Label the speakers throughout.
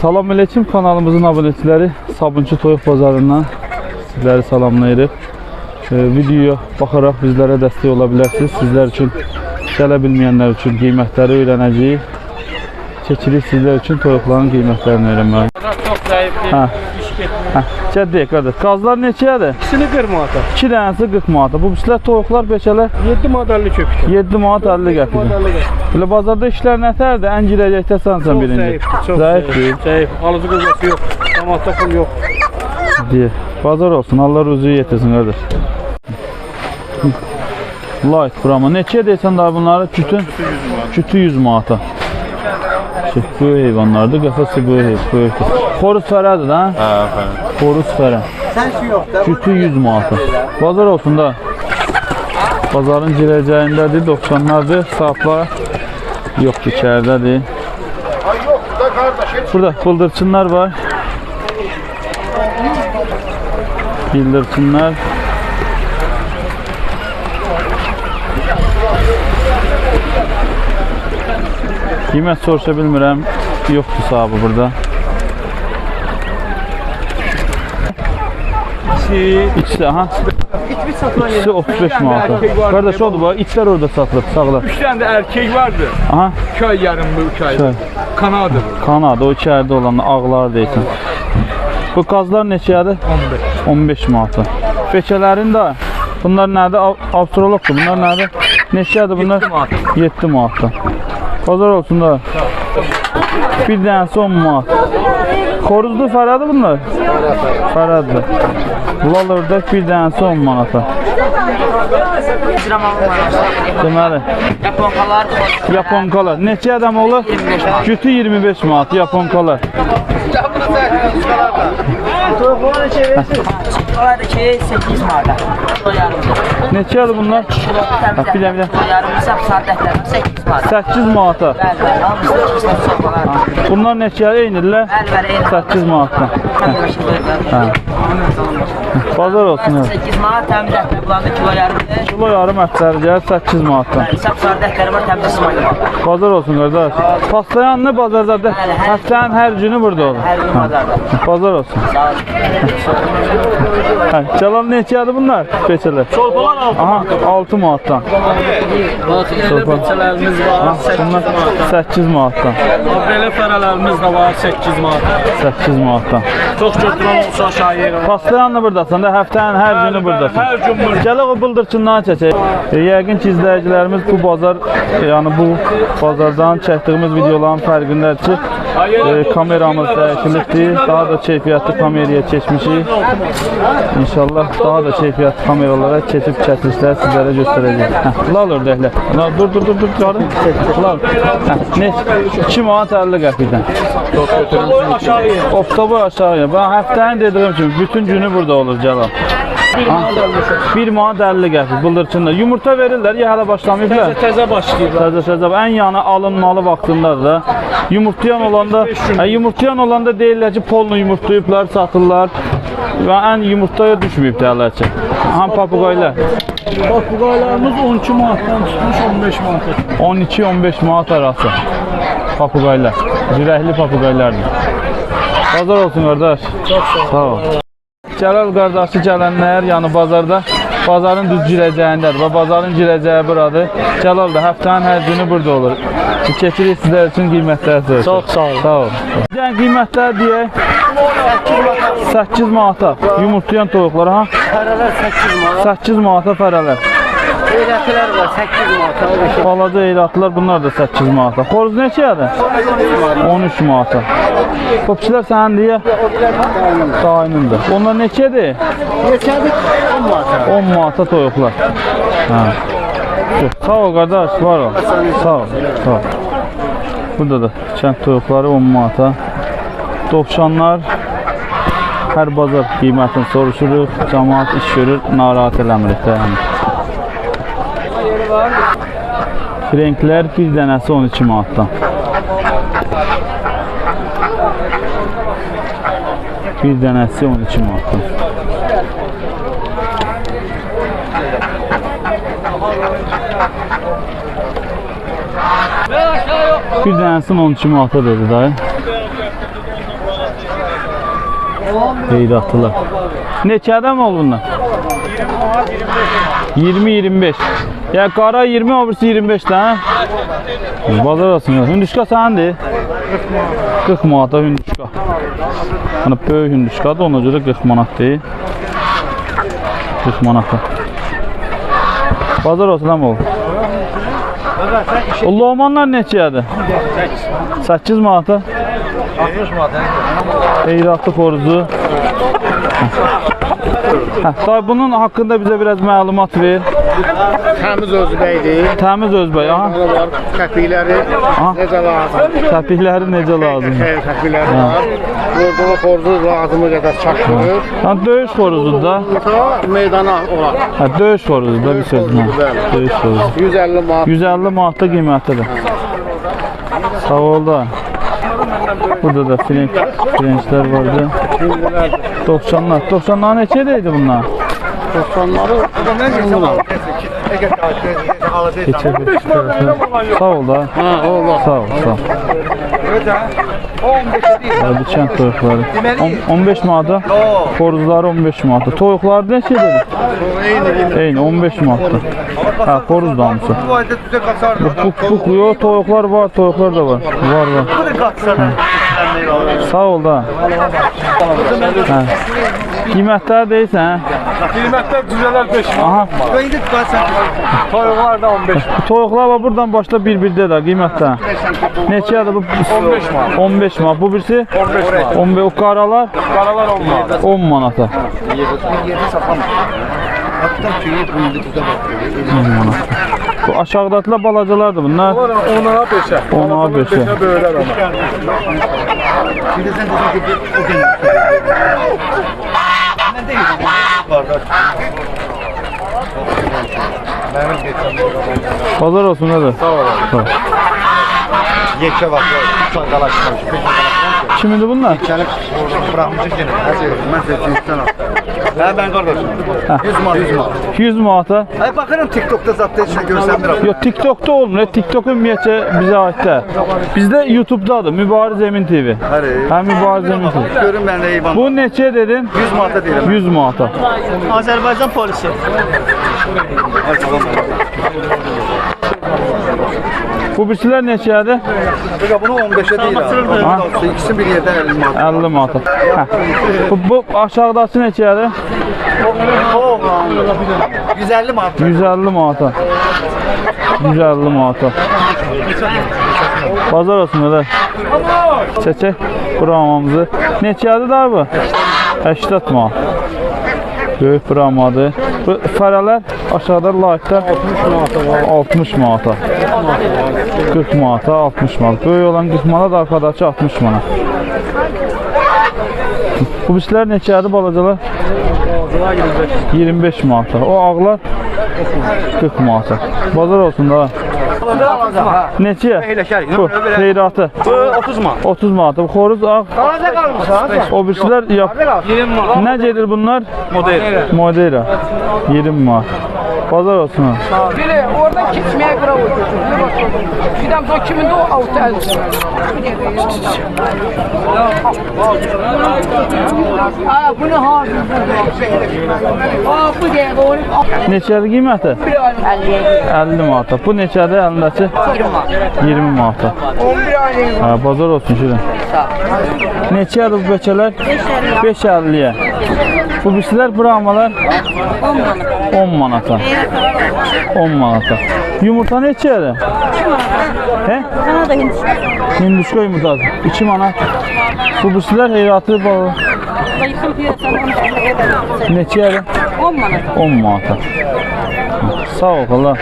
Speaker 1: Salam aleyküm kanalımızın abunəçiləri Sabunçu Toyuq Bazarından sizləri salamlayırıq. Ee, videoya baxaraq bizlərə dəstək ola bilərsiniz. Sizlər üçün gələ bilməyənlər üçün qiymətləri öyrənəcəyik. Çəkirik sizlər üçün toyuqların qiymətlərini öyrənməyə.
Speaker 2: Çok zayıf
Speaker 1: Ha.
Speaker 2: iş getmir.
Speaker 1: Hə, gəldək qardaş. Qazlar neçədir?
Speaker 2: İkisini kırma ata.
Speaker 1: 2 dənəsi 40 manat. Bu bizlər toyuqlar beçələr
Speaker 2: 7 madallı köpük.
Speaker 1: 7 manat 50 qəpik. Belə bazarda işlər nətərdir? Ən girəcəkdə
Speaker 2: Çok
Speaker 1: birinci.
Speaker 2: Zayıf
Speaker 1: zayıf. deyil.
Speaker 2: Zayıf. Alıcı kızması yok. Damatda pul yok.
Speaker 1: Diye. Bazar olsun. Allah ruzu yetirsin kardeş. Light Brahma. Neçəyə deyirsən daha bunları? Kütün? Kütü 100 manata. Şey, böyük heyvanlardır. Qəfəsi böyük heyvan. Böyükdür. Xoruz fərədir da?
Speaker 3: Ha, efendim.
Speaker 1: Xoruz fərə. Kütü 100 manata. Bazar olsun da. Bazarın girəcəyindədir. 90'lardır. Saatlar yoxdur içəridədir. Burada bıldırçınlar var. Bıldırçınlar. Qiymət soruşa bilmirəm. Yoxdur sahibi burada. İkisi aha. İkisi 35 manata. Kardeş oldu bu. İtler orada satılır. Sağlar.
Speaker 2: Üç tane de erkek vardı.
Speaker 1: Aha.
Speaker 2: Köy yarım bu köy.
Speaker 1: Köy.
Speaker 2: Kanadı bu.
Speaker 1: Kanada o içeride olan ağlar deyirsən. Bu qazlar neçədir?
Speaker 2: 15.
Speaker 1: 15 manata. Beçələrin də bunlar nədir? Av- Avstralokdur. Bunlar nədir? Neçədir bunlar?
Speaker 2: 7 manat.
Speaker 1: 7 manata. Bazar olsun da. Bir dənəsi 10 manat. Xoruzlu fərədi bunlar? Fərəddir. Lal ördək bir dənəsi 10 manata. Deməli,
Speaker 4: Yaponkalar
Speaker 1: yaponkalar. Neçə adam olur? Cütü 25 manat yaponkalar.
Speaker 4: Yaponkalar da ki 8 manata. O yarım.
Speaker 1: Neçədir bunlar? Bax, bir də, bir də.
Speaker 4: O yarım hesap saatlerden 8 manata.
Speaker 1: 8 manata.
Speaker 4: Bəli, bəli. Hamısı ikisini sopalar.
Speaker 1: Bunlar neçəyə eynirlər?
Speaker 4: Bəli, bəli. eyni.
Speaker 1: 8 manatdan. Hə. Bazar olsun. hə.
Speaker 4: 8 manat təm də bulanda kilo yarımdır.
Speaker 1: Kilo yarım ətləri gəlir 8 manatdan.
Speaker 4: Bəli, hesap saatlerləri var təm də sımayı.
Speaker 1: Bazar olsun qardaş. Paslayan nə bazarda? Həftənin hər günü burada olur.
Speaker 4: Hər gün bazarda.
Speaker 1: Bazar olsun.
Speaker 4: Sağ olun.
Speaker 1: Hə, Cəlal neçədir bunlar? Beçələr.
Speaker 2: Çorbalar altı.
Speaker 1: Aha, 6 manatdan.
Speaker 2: Bak elə bütçələrimiz var.
Speaker 1: Ha,
Speaker 2: 8
Speaker 1: bunlar
Speaker 2: manat.
Speaker 1: 8 manatdan.
Speaker 2: Belə fərələrimiz də var 8 manat.
Speaker 1: 8 manatdan.
Speaker 2: Çox götürən olsa aşağı yerə.
Speaker 1: Paslayan da burdasan da həftənin hər günü burdasan.
Speaker 2: Hər gün burada.
Speaker 1: Gələk o bıldırçından çəkək. E, yəqin ki, izləyicilərimiz bu bazar, e, yəni bu bazardan çəkdiyimiz videoların fərqindədir ki, e, kameramız dəyişilibdir. Daha da keyfiyyətli kameraya keçmişik. İnşallah daha da keyfiyyətli kameralara keçib çəkilişlər sizlərə göstərəcəyik. Hə, lal ördəklər. Lal, dur, dur, dur, dur, qarı. Lal. Ne? 2 manat 50 qəpikdən.
Speaker 2: Aşağı yerə.
Speaker 1: Oftobu aşağıya. Ben həftənin dediyim kimi bütün günü burada olur Cəlal. Ha? 1 manat 50 qəpik bıldırçınlar. Yumurta verirlər ya hələ başlamayıblar.
Speaker 2: Təzə başlayırlar.
Speaker 1: Təzə təzə ən yanı alınmalı vaxtındadır da. Yumurtlayan olanda, hə, yumurtlayan olanda deyirlər ki, polnu yumurtlayıblar, satırlar. Və ən yumurtaya düşməyib deyirlər ki. Ham papuqaylar
Speaker 2: Bak bu qaylarımız 12 manatdan tutmuş 15 manata.
Speaker 1: 12-15 manat arası. Papuqaylar. Zirəhli papuqaylardır. Bazar olsun qardaş.
Speaker 2: Çox sağ ol.
Speaker 1: Sağ ol. Cəlal qardaşı gələnlər, yəni bazarda bazarın düz girəcəyindədir və bazarın girəcəyi buradır. Cəlal da həftənin hər günü burada olur. Keçirik sizlər üçün qiymətləri soruşaq.
Speaker 2: Çox sağ ol.
Speaker 1: Sağ ol. Yəni qiymətlər deyək 8 manata yumurtlayan toyuqlar ha?
Speaker 2: Fərələr 8 manat.
Speaker 1: 8 manata fərələr.
Speaker 2: Eyrətilər var 8 manat. O da
Speaker 1: Balaca eylatlar bunlar da 8 manata. Xoruz neçədir? 13 manata. Popçular sənin deyə dayınındır. Onlar neçədir?
Speaker 2: Neçədir? 10 manat.
Speaker 1: 10 manata toyuqlar. Sağ ol qardaş, var ol. Sağ ol. Sağ ol. Burada da kənd toyuqları 10 manata. Dovşanlar hər bazar qiymətini soruşuruq. Cəmaət iş görür, narahat eləmirik də. Frenklər bir dənəsi 12 manatdan. Bir dənəsi 12 manatdan. Bir dənəsinin 12 manata dedi dayı. Qeyratlılar. Neçədən ol bunlar? 20-25. Ya qara 20, o birisi 25 də, hə? Bazar olsun. Hündüşka səndir? 40 manata hündüşka. Hani böyük hündüşkadır, ona görə 40 manatdır. 40 manata. Bazar olsun amma ol. O lomanlar neçədir? 8 manata.
Speaker 2: 60 manat.
Speaker 1: Eyratlı xoruzu. Hə, bunun haqqında bizə biraz məlumat ver.
Speaker 3: Təmiz özbəkdir.
Speaker 1: Təmiz özbək, aha.
Speaker 3: var. Kəpikləri
Speaker 1: Aha.
Speaker 3: necə lazım?
Speaker 1: Təpikləri necə lazım?
Speaker 3: Xeyr, kəpikləri var. Vurduğu xoruzu lazımı qədər çaşdırır.
Speaker 1: Yəni döyüş xoruzudur da.
Speaker 3: Meydana olar.
Speaker 1: Hə, döyüş xoruzudur da bir sözlə. Döyüş xoruzu.
Speaker 3: 150 manat.
Speaker 1: 150 manatda qiymətidir. Sağ ol da. Burada da frenk, frenklər vardı. 90'lar. 90'lar neçədə idi bunlar?
Speaker 3: 90'ları
Speaker 1: Keçə bir tərəfə. Sağ ol da.
Speaker 3: Ha, o var.
Speaker 1: Sağ ol, sağ ol. Hadi kənd toyuqları. On- 15 manata. Xoruzları 15 manata. Toyuqlar neçə dedi? Eyni 15 manata. Hə, xoruz da hamısı. Bu, bu, yo, toyuqlar var, toyuqlar da var. Var, var. Sağ ol da. Hə. Qiymətlər deyirsən, hə?
Speaker 2: Qiymətlər düzələr 5
Speaker 1: Aha.
Speaker 2: Toyuqlar da 15
Speaker 1: Bu Toyuqlar var buradan başla bir-birdə də qiymətdə. Neçədir bu?
Speaker 2: 15 manat.
Speaker 1: 15 manat. Bu birisi
Speaker 2: 15 manat.
Speaker 1: 15 o qaralar
Speaker 2: Qaralar 10 manat.
Speaker 1: 10 manata. 10 manat. Bu aşağıdakılar balacalardır bunlar.
Speaker 2: Onlara 5'e.
Speaker 1: Ona 5'e.
Speaker 2: böylər ama.
Speaker 1: Bazar olsun hadi.
Speaker 2: Sağ ol.
Speaker 1: Sağ ol.
Speaker 3: Yekə var. Tutan
Speaker 1: Kimidir bunlar?
Speaker 3: Gəlib buraxmışıq yenə. Hər şey. Al. Hə, mən qardaşım. 100 manat. 100 manat.
Speaker 1: 200 manata.
Speaker 3: Ay baxıram TikTokda zətdə heç nə görsənmirəm.
Speaker 1: Yox, TikTokda olmur. TikTok ümumiyyətcə bizə aiddir. Bizdə YouTube'dadır. Mübariz Emin TV.
Speaker 3: Həri.
Speaker 1: Hə, Mübariz Emin TV.
Speaker 3: Görün mən nə heyvan.
Speaker 1: Bu neçə dedin?
Speaker 3: 100 manata deyirəm.
Speaker 1: 100 manata.
Speaker 3: Azərbaycan polisi.
Speaker 1: Bu birisilər neçədir?
Speaker 3: Bəqa bunu 15-ə deyirəm.
Speaker 1: Ha?
Speaker 3: İkisini bir yerdə 50 manat.
Speaker 1: 50 manata. Hə. Bu, bu aşağıdakı neçədir?
Speaker 3: 150 manat.
Speaker 1: 150 manata. 150 manata. Bazar olsun öyle. Çəkək buramamızı. Neçədir dar bu? 80 manat. Böyük buramadır. Bu fərələr aşağıda layıqda 60 manata. 40 manata, 60 manat. Böyük olan 40 manat, arxadakı 60 manat. Bu birisilər neçədir balacalar? 25 manata. O ağlar 40 manata. Bazar olsun da. Neçə? Bu xeyratı.
Speaker 3: Bu 30 manat.
Speaker 1: 30 manata. Bu xoruz ağ.
Speaker 3: Qaraca qalmışsan.
Speaker 1: O birisilər yap.
Speaker 3: 20 manat.
Speaker 1: Nə gedir bunlar?
Speaker 3: Model.
Speaker 1: Modera. 20 manat. Bazar olsun. ha.
Speaker 5: Biri oradan kesmeye göre oturuyor. Bir de o kimin de o altı el. Aa bu ne hal? Aa bu değil doğru.
Speaker 1: Neçədir qiyməti? 50 manata. Bu neçədir əlindəki? 20 manata.
Speaker 5: 11 aylık.
Speaker 1: Hə, bazar olsun şirin. Neçədir bu böçələr? 5.50-yə. Bu birisilər bramalar 10 manata. 10 manata. Yumurta neçədir? Hə?
Speaker 6: Kanada Hindistan.
Speaker 1: Hinduşka yumurtası 2 manat. Bu birisilər heyratı balı.
Speaker 6: Zayıfın piyasası
Speaker 1: Neçədir?
Speaker 6: 10 manat.
Speaker 1: 10 manata. Sağ ol Allah.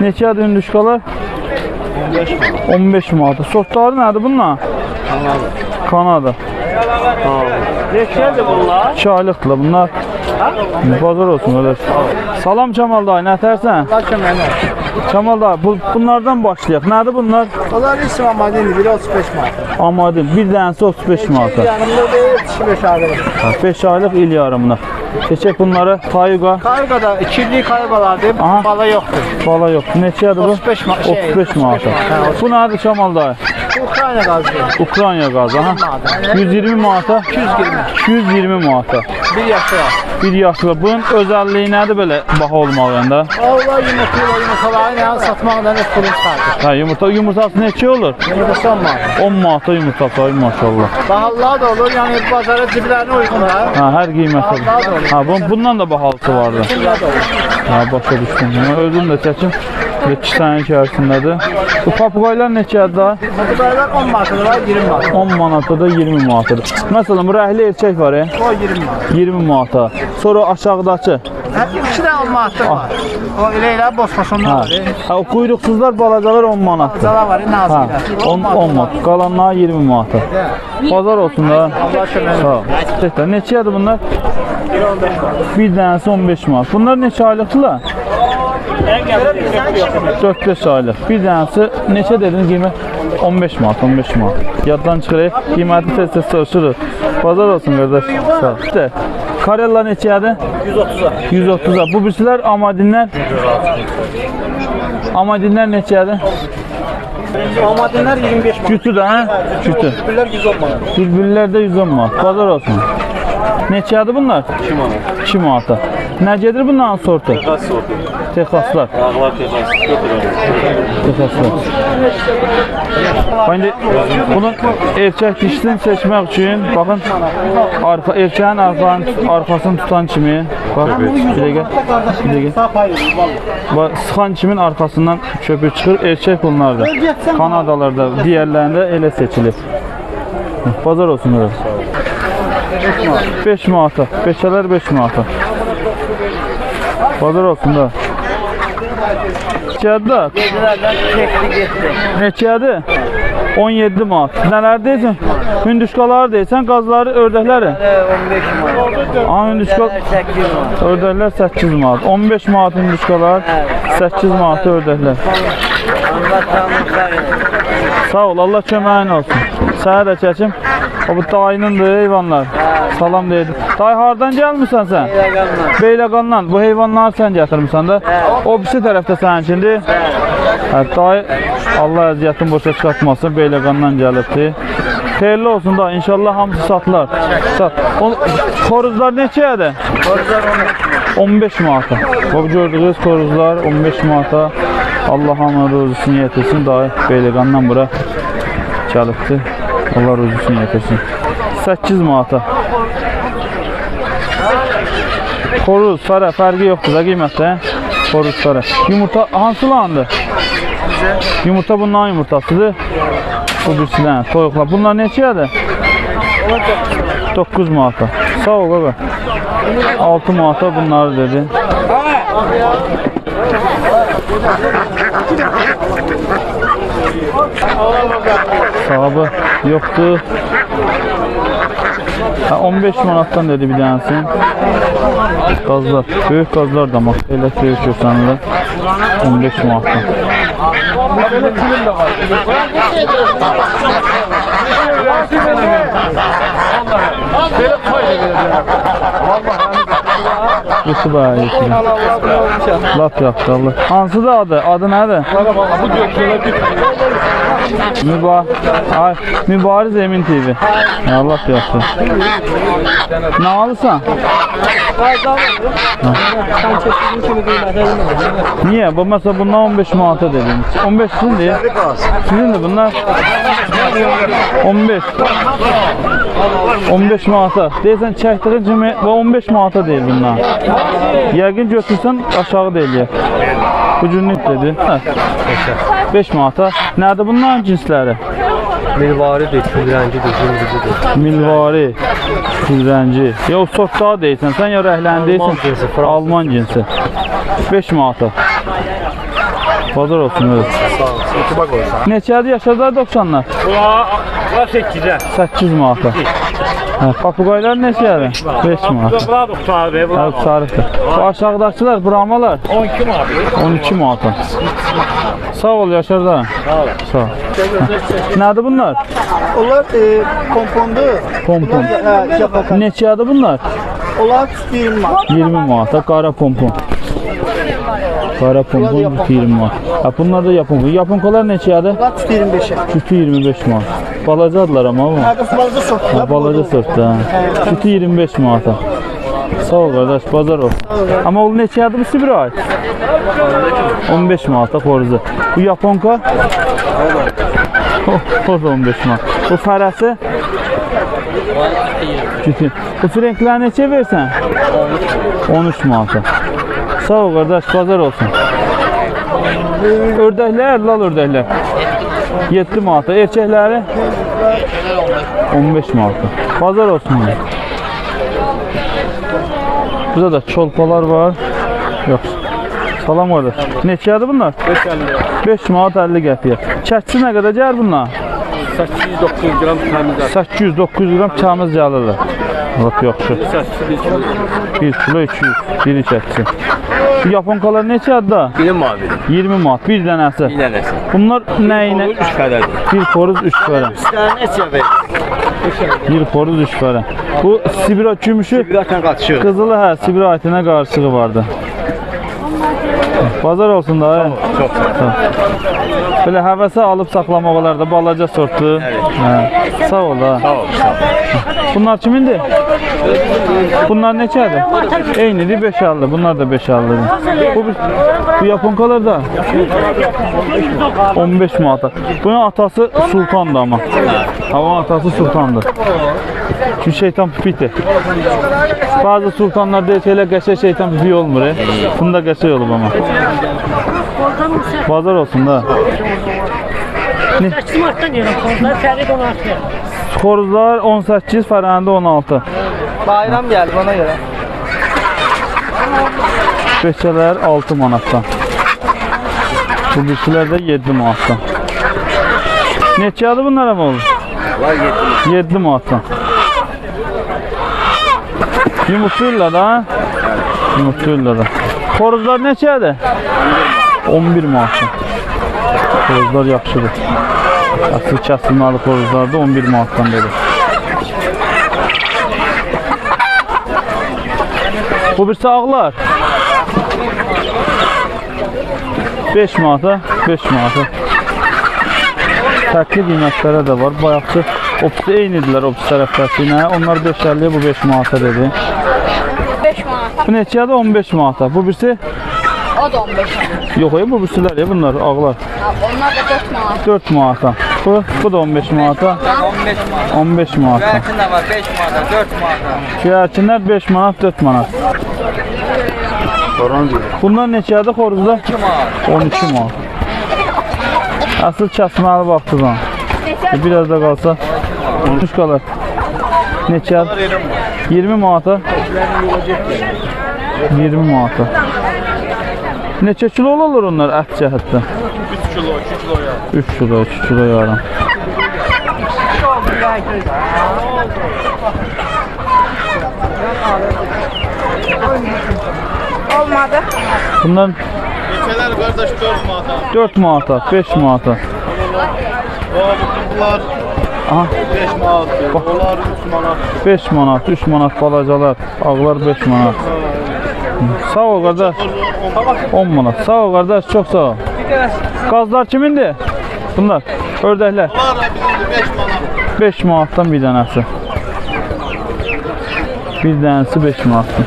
Speaker 1: Neçədir hinduşkalar? 15 manata. Sortları nədir bunlar? Kanada.
Speaker 2: Neçədir bunlar?
Speaker 1: 2 aylıqdırlar bunlar. Bazar olsun öyle. Salam Kemal dayı, nə tərsən? Kemal dayı, bu, bunlardan başlayaq. Nədir bunlar?
Speaker 3: Onlar isim amadini biri 35 manat.
Speaker 1: Amadin, bir dənəsi 35 manata.
Speaker 3: Yanımda da yetişmiş abi.
Speaker 1: 5 aylıq il yarımına. Keçək bunları Tayuqa.
Speaker 3: Kargada ikili kargalardı.
Speaker 1: Aha.
Speaker 3: Bala yoktu.
Speaker 1: Bala yox. Neçədir bu?
Speaker 3: 35 ma- şey,
Speaker 1: 35 manata. Bu nədir Kemal dayı?
Speaker 2: Ukrayna qazı.
Speaker 1: Ukrayna qazı, ha. 120 manata.
Speaker 2: 220.
Speaker 1: 220 manata.
Speaker 2: Bir yaşı var.
Speaker 1: Bir yaşlı. Bunun özəlliyi nədir belə baha olmağında?
Speaker 2: Allah yumurtayla yumurtaları ilə satmaqla heç pulun çıxardır.
Speaker 1: Hə, yumurta yumurtası neçə olur?
Speaker 2: Yumurta son manat.
Speaker 1: 10 manata yumurtası ay maşallah.
Speaker 2: Bahalılar da olur, yəni bazara ciblərinə uyğun da.
Speaker 1: Ha, hər qiyməti. Ha, bun, bundan da bahalısı vardı.
Speaker 2: Olur.
Speaker 1: Ha, başa düşdüm. Özüm də çəkim. 2 sənin içərisindədir. Bu papuqaylar neçədir daha?
Speaker 2: Bunlar 10 manatı var, 20 manat.
Speaker 1: 10 manata 20 manatadır. Məsələn, bu rəhli erkək var ya,
Speaker 2: O 20 manat.
Speaker 1: 20 manata. Sonra aşağıdakı.
Speaker 2: Hə, iki də 10 manatda var. O elə elə boş faşonlar var.
Speaker 1: ha o quyruqsuzlar balacalar 10 manatdır.
Speaker 2: Zala var,
Speaker 1: Ha,
Speaker 2: naziklər.
Speaker 1: 10 10 manat. Qalanlar 20 manata. Bazar olsun da.
Speaker 2: Allah kömək
Speaker 1: Sağ ol. Tekrar neçədir bunlar? Bir dənəsi 15 manat. Bunlar neçə aylıqdırlar? 4-5 aylıq. Bir dənəsi neçə dediniz qiymət? 15 manat, 15 manat. Yaddan çıxırıq. Qiyməti tez-tez soruşuruq. Bazar olsun qardaş. Sağ ol. İşte, Karella neçədir? 130-a. 130-a. Bu birisilər Amadinlər? Amadinlər neçədir?
Speaker 2: Amadinlər 25 manat.
Speaker 1: Cütü də, hə? Cütü.
Speaker 2: Bunlar 110 manat.
Speaker 1: Bülbüllər də 110 manat. Bazar olsun. Neçədir bunlar? 2 manat. 2 manata. Nə gedir bunların sortu? Texas sortu. Texaslar. Ağlar Texas. Texaslar. İndi bunun erkək dişini seçmək üçün baxın arxa erkəyin arxanı arxasını tutan kimi bax bir dəqiqə bir
Speaker 2: vallahi.
Speaker 1: Bax, sıxan kimin arxasından köpük çıxır, erkək bunlardır. Kanadalarda, digərlərində elə seçilir. Bazar olsun öyle. 5 manata. Beşələr 5 manata. Bazar olsun da. Neçədir da? Neçədir? 17 manat. Nələr deyirsən? Hündüşkaları deyirsən, qazları, ördəkləri?
Speaker 4: 15 manat.
Speaker 1: Aha, hündüşka...
Speaker 4: 8 manat.
Speaker 1: Ördəklər 8 manat. 15 manat hündüşkalar, 8 manat ördəklər. Sağ ol, Allah köməyin olsun. Sənə də çəkim. Bu dayınındır heyvanlar. Salam deyirdim. Day hardan gəlmirsən sən? Beyləqandan. Bu heyvanları sən gətirmisən də. O birisi tərəfdə səninkindir. Hə, day Allah əziyyətini boşa çıxartmasın. Beyləqandan gəlibdi. Xeyirli olsun da inşallah hamısı satılar. Sat. O, xoruzlar neçədir?
Speaker 4: Koruzlar 15 manat.
Speaker 1: 15 manata. Bu gördüğünüz koruzlar 15 manata. Allah hamı ruzusunu yetirsin. Daha Beyləqandan bura gəlibdi. Allah ruzusunu yetirsin. 8 manata. Xoruz, fərə, fərqi yoxdur da qiymətdə. Xoruz, fərə. Yumurta hansılandı? Yumurta bundan yumurtasıdır. Bu birisindən, toyuqlar. Bunlar neçədir? 9 manata. Sağ ol baba. 6 manata bunları dedi. Sahabı yoktu. Ha, 15 manattan dedi bir tanesi. Gazlar. Büyük gazlar da bak. Elektrik gösterdiler. 15 manattan. Yusuf ağa yetirin. Laf yaptı Allah. Hansı da adı? Adı nədir? Müba Ay, Mübariz Emin TV. Allah yaptı. Ne alırsan? Niye? Bu mesela bundan 15 manata dedin. 15 sizin değil. Sizin de bunlar 15. 15 manata. Deyirsən çəkdiyin kimi və 15 manata deyil bunlar. Yəqin götürsən aşağı deyil. Bu günlük dedi. Hə. 5 manata. Nədir bunların cinsləri?
Speaker 7: Milvaridir, külrəngidir, zümrüdüdür.
Speaker 1: Milvari, külrənci. Ya o sortda deyirsən, sən ya rəhləni deyirsən.
Speaker 7: Alman cinsi, Fransız.
Speaker 1: Alman cinsi. 5 manata. Bazar olsun öyle. Neçədir yaşadılar 90'lar?
Speaker 2: Bunlar 8-ə.
Speaker 1: 8 manata. Hə, papuqaylar neçədir? 5 manata.
Speaker 2: Bunlar 90 abi.
Speaker 1: Hə, sarıqdır. Bu aşağıdakılar, bramalar
Speaker 2: 12 manat.
Speaker 1: 12 manata. Sağ ol Yaşar da. Sağ ol. Sağ ol. Hə. Nədir bunlar?
Speaker 2: Onlar e, kompondu.
Speaker 1: Pompon.
Speaker 2: Hə, Japon.
Speaker 1: Neçədir bunlar?
Speaker 2: Onlar 20 manat.
Speaker 1: 20 manata qara pompon. Qara pompon 20 manat. Ha bunlar da yapon. Yaponkalar neçədir?
Speaker 2: Bunlar tütü 25'e.
Speaker 1: Sütü 25 manat. Balacadılar amma bu.
Speaker 2: Hadi balaca sort.
Speaker 1: Ha, balaca sortda. ha. Sütü 25 manata. Sağ ol qardaş, bazar olsun. Amma o neçədir bu Sibirə aid? 15 manata xoruzu. Bu yaponka? O, o da 15 manat. Bu fərəsi? Cütü. Bu frenklər neçə versən? 13 manata. Sağ ol qardaş, bazar olsun. Ördəklər, lal ördəklər. 7 manata. Erkəkləri? 15 manata. Bazar olsun. Burada da çolpalar var. Yox. Salam qardaş. Neçədir bunlar? 5 manat 50 qəpiyə. Çəkçi nə qədər gəlir bunlar?
Speaker 7: 809 gram təmiz
Speaker 1: 800-900 qram kağız gəlirlər. Lap yaxşı. 1 kilo 200. Biri çəkçi. Bu yaponkalar neçədir da?
Speaker 7: Biri mavi.
Speaker 1: 20 manat bir dənəsi.
Speaker 7: Bir dənəsi.
Speaker 1: Bunlar nə ilə?
Speaker 7: 3 qədərdir.
Speaker 1: Bir xoruz 3 fərə.
Speaker 4: Neçə ver?
Speaker 1: Bir xoruz 3 fərə. Bu Sibira gümüşü
Speaker 3: Bir dakika kaçıyor.
Speaker 1: Qızılı hə, Sibir aytına qarşılığı vardı. Bazar olsun da.
Speaker 3: sağ ol.
Speaker 1: Belə həvəsə alıb saxlamaq olar da balaca sortdur. Hə. Sağ ol da.
Speaker 3: Sağ ol. Sağ ol.
Speaker 1: Bunlar kimindir? Bunlar neçədir? Eynidir 5 aldı. Bunlar da 5 aldı. Bu bu yaponkalar da 15 manata. Bunun atası sultandı amma. Hava atası sultandı. Çünki şeytan pipiti. Bazı sultanlar deyir ki, elə qəşəng şeytan pipi olmur. E. Bunda qəşəng olub amma. Bazar olsun da.
Speaker 8: Martdan yerim. Kozlar Ferit 16.
Speaker 1: Xoruzlar 18, fərəndə 16.
Speaker 4: Bayram gəldi ona görə.
Speaker 1: Beçələr 6 manatdan. Bu birisilər də 7 manatdan. Neçədir bunlar amma olur?
Speaker 3: Var yetti.
Speaker 1: 7 manatdan. Yumurtayırlar da. Yumurtayırlar da. Xoruzlar neçədir? 11 manatdan. Xoruzlar yaxşıdır. Asıl kəsilməli xoruzlar da 11 manatdan belə. Bu birisi ağlar. 5 manata, 5 manata. Fərqli qiymətlərə də var. Bayaqçı opsi eynidirlər opsi tərəfdəki ilə. Onlar 5.50, bu 5 manata dedi.
Speaker 5: 5 manat.
Speaker 1: Bu neçədir? 15 manata. Bu birisi
Speaker 5: O da 15 manat.
Speaker 1: yox, ya, bu birisilər ya bunlar ağlar.
Speaker 5: Ha, Onlar da 4 manat.
Speaker 1: 4 manata. Bu, bu da 15 manata.
Speaker 4: 15 manat.
Speaker 1: 15 manata.
Speaker 4: Bəlkə də var 5 manat, 4 manat.
Speaker 1: Göyərçinlər 5 manat, 4 manat. Bunlar neçədir xoruzlar?
Speaker 4: 2 manat.
Speaker 1: 12 manat. Asıl kəsməli vaxtıdan. E, Biraz da qalsa 13 qalar. Neçə? 20 manata. 20 manata. Neçə kilo olur onlar ət cəhətdən? 3 kilo, 2 kilo yarım. 3 kilo, 2 kilo yarım.
Speaker 5: Olmadı.
Speaker 1: Bunlar
Speaker 3: Neçələr qardaş 4 manata.
Speaker 1: 4 manata, 5 manata.
Speaker 3: O bunlar
Speaker 1: Aha.
Speaker 3: 5 manat. Onlar 3 manat.
Speaker 1: 5 manat, 3 manat balacalar, ağlar 5 manat. Sağ ol qardaş. 10 manat. Sağ ol qardaş, çox sağ ol. Qazlar kimindir? Bunlar ördəklər.
Speaker 3: Var da bizim 5 manat.
Speaker 1: 5 manatdan bir dənəsi. Bir dənəsi 5 manatdan.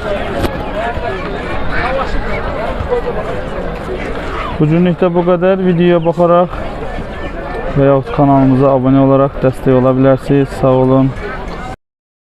Speaker 1: Bu günlük də bu qədər. Videoya baxaraq və yaxud kanalımıza abunə olaraq dəstək ola bilərsiniz. Sağ olun.